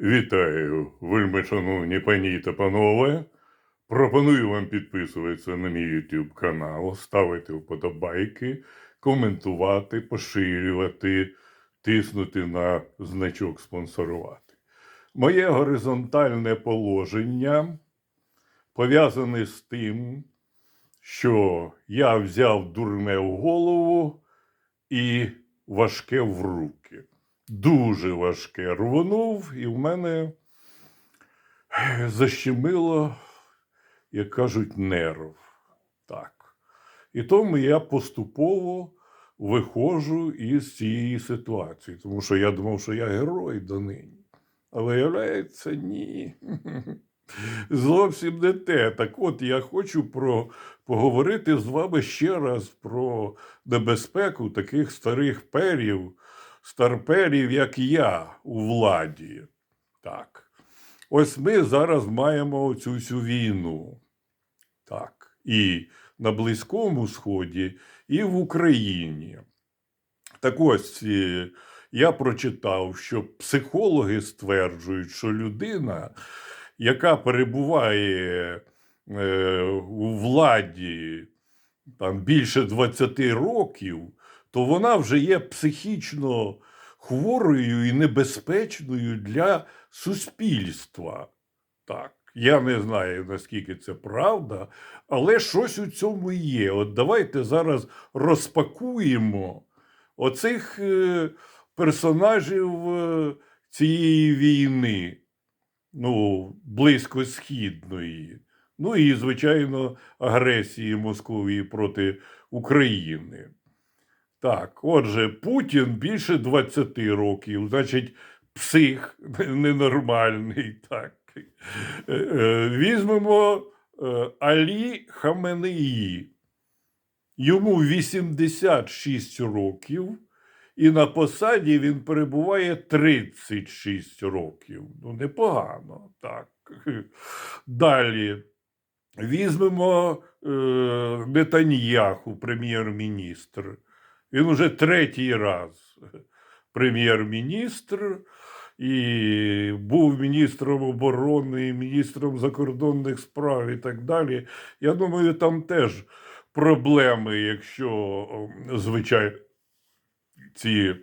Вітаю, вельми пані та панове. Пропоную вам підписуватися на мій YouTube канал, ставити вподобайки, коментувати, поширювати, тиснути на значок спонсорувати. Моє горизонтальне положення пов'язане з тим, що я взяв дурне в голову і важке в руки. Дуже важке рвонув, і в мене защемило, як кажуть, нерв. Так. І тому я поступово виходжу із цієї ситуації, тому що я думав, що я герой донині. А виявляється, ні. Зовсім не те. Так от я хочу про, поговорити з вами ще раз про небезпеку таких старих перів, старперів, як я, у владі. Так. Ось ми зараз маємо цю всю війну. Так. І на Близькому Сході, і в Україні. Так ось е, я прочитав, що психологи стверджують, що людина, яка перебуває е, у владі там, більше 20 років, то вона вже є психічно хворою і небезпечною для суспільства. Так, я не знаю, наскільки це правда, але щось у цьому є. От давайте зараз розпакуємо оцих е, персонажів е, цієї війни, ну, близькосхідної, ну і, звичайно, агресії Московії проти України. Так, отже, Путін більше 20 років, значить, псих ненормальний. Так. Е, е, Візьмемо е, Алі Хаменеї. Йому 86 років, і на посаді він перебуває 36 років. Ну, непогано, так. Далі. Візьмемо е, Нетаньяху, прем'єр-міністр. Він уже третій раз прем'єр-міністр і був міністром оборони, і міністром закордонних справ і так далі. Я думаю, там теж проблеми, якщо, звичайно, ці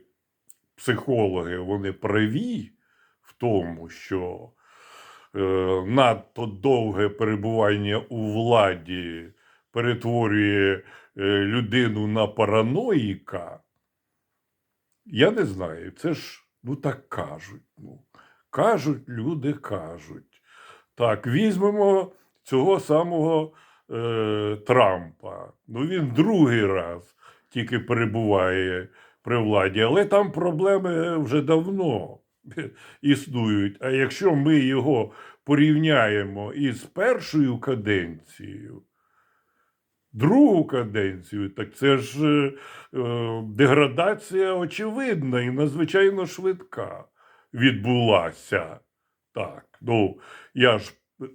психологи вони праві в тому, що е, надто довге перебування у владі перетворює е, людину на параноїка, я не знаю. Це ж ну так кажуть. Ну, кажуть, люди кажуть. Так, візьмемо цього самого е, Трампа. Ну, він другий раз тільки перебуває при владі, але там проблеми вже давно існують. А якщо ми його порівняємо із першою каденцією, другу каденцію, так це ж е, е, деградація очевидна і надзвичайно швидка відбулася. Так, ну я ж, е,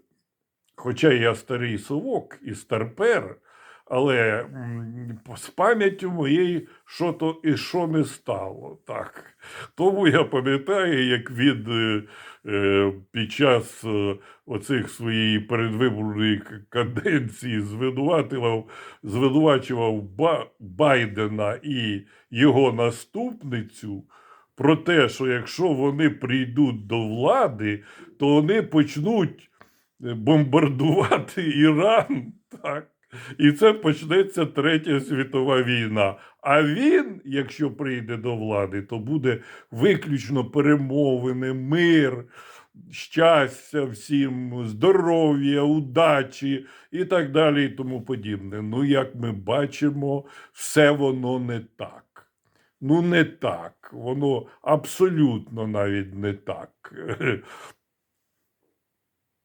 хоча я старий совок і старпер, але з пам'яттю моєї що то і що не стало. Так. Тому я пам'ятаю, як він е, е, під час е, оцих своєї передвиборної каденції звинувачував Ба- Байдена і його наступницю про те, що якщо вони прийдуть до влади, то вони почнуть бомбардувати Іран. Так. І це почнеться Третя світова війна. А він, якщо прийде до влади, то буде виключно перемовини, мир, щастя всім, здоров'я, удачі і так далі, і тому подібне. Ну, як ми бачимо, все воно не так. Ну, не так. Воно абсолютно навіть не так.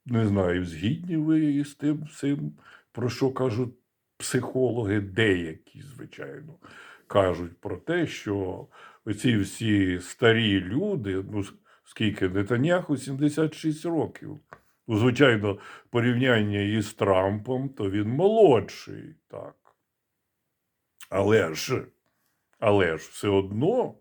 Не знаю, згідні ви з тим всім, про що кажуть психологи, деякі, звичайно, кажуть про те, що оці всі старі люди, ну скільки Нетаняху 76 років. Ну, звичайно, порівняння із Трампом, то він молодший, так. Але ж, але ж все одно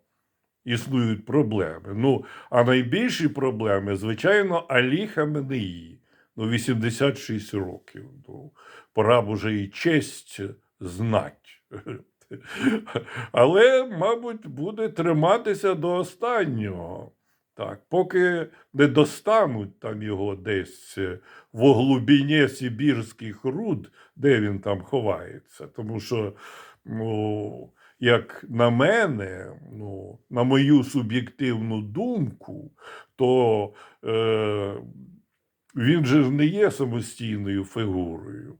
існують проблеми. Ну, а найбільші проблеми, звичайно, Алі Хаменеї. Ну, 86 років. Ну, пора б уже і честь знать. Але, мабуть, буде триматися до останнього. Так, поки не достануть там його десь в глибині Сибірських руд, де він там ховається. Тому що, ну, як на мене, ну, на мою суб'єктивну думку, то е, він же ж не є самостійною фігурою.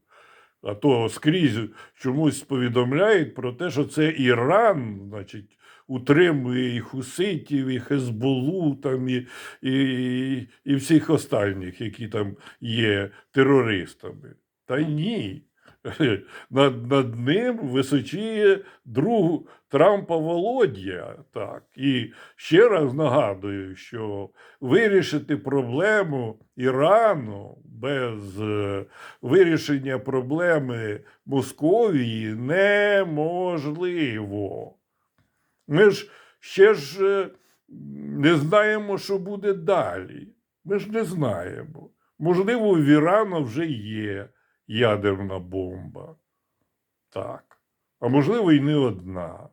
А то скрізь чомусь повідомляють про те, що це Іран, значить, утримує і хуситів, і Хезболу, там, і, і, і всіх останніх, які там є терористами. Та ні. Над, над ним височіє друг Трампа Володя. Так. І ще раз нагадую, що вирішити проблему Ірану без е, вирішення проблеми Московії неможливо. Ми ж ще ж е, не знаємо, що буде далі. Ми ж не знаємо. Можливо, в Ірану вже є ядерна бомба. Так. А можливо, і не одна.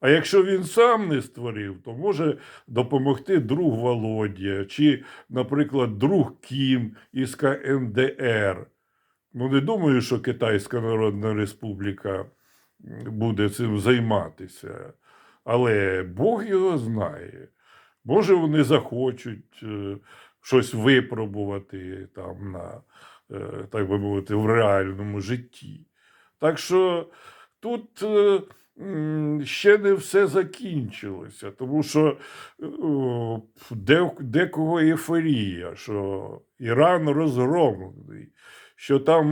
А якщо він сам не створив, то може допомогти друг Володя, чи, наприклад, друг Кім із КНДР. Ну, не думаю, що Китайська Народна Республіка буде цим займатися. Але Бог його знає. Може, вони захочуть е, щось випробувати там на, так би мовити, в реальному житті. Так що тут е, ще не все закінчилося, тому що е, де, декого ейфорія, що Іран розгромлений, що там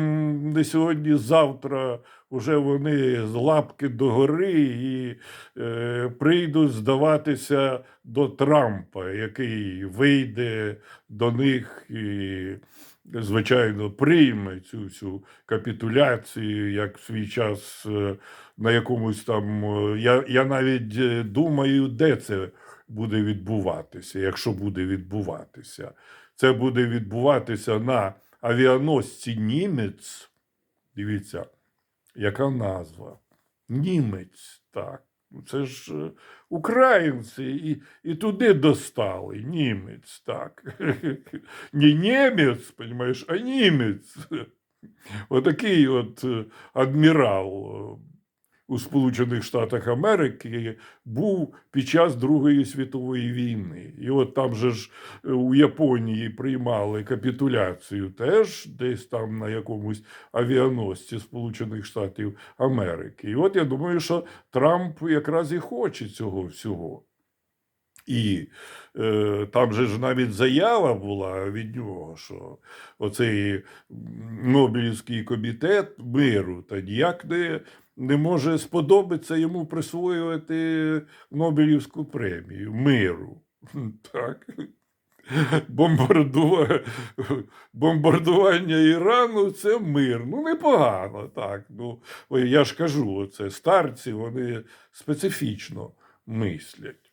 не сьогодні-завтра вже вони з лапки догори і е, прийдуть здаватися до Трампа, який вийде до них і, звичайно, прийме цю всю капітуляцію, як в свій час е, на якомусь там. е, Я, я навіть е, думаю, де це буде відбуватися, якщо буде відбуватися. Це буде відбуватися на авіаносці Німець. Дивіться, яка назва? Німець, так. Це ж е, українці і, і туди достали. Німець, так. Не німець, розумієш, а німець. Отакий от е, адмірал е, у Сполучених Штатах Америки був під час Другої світової війни. І от там же ж е, у Японії приймали капітуляцію теж десь там на якомусь авіаносці Сполучених Штатів Америки. І от я думаю, що Трамп якраз і хоче цього всього. І е, там же ж навіть заява була від нього, що оцей Нобелівський комітет миру та ніяк не, не може сподобатися йому присвоювати Нобелівську премію миру. Так. Бомбардува... Бомбардування Ірану це мир. Ну, непогано, так. Ну, я ж кажу, це старці, вони специфічно мислять.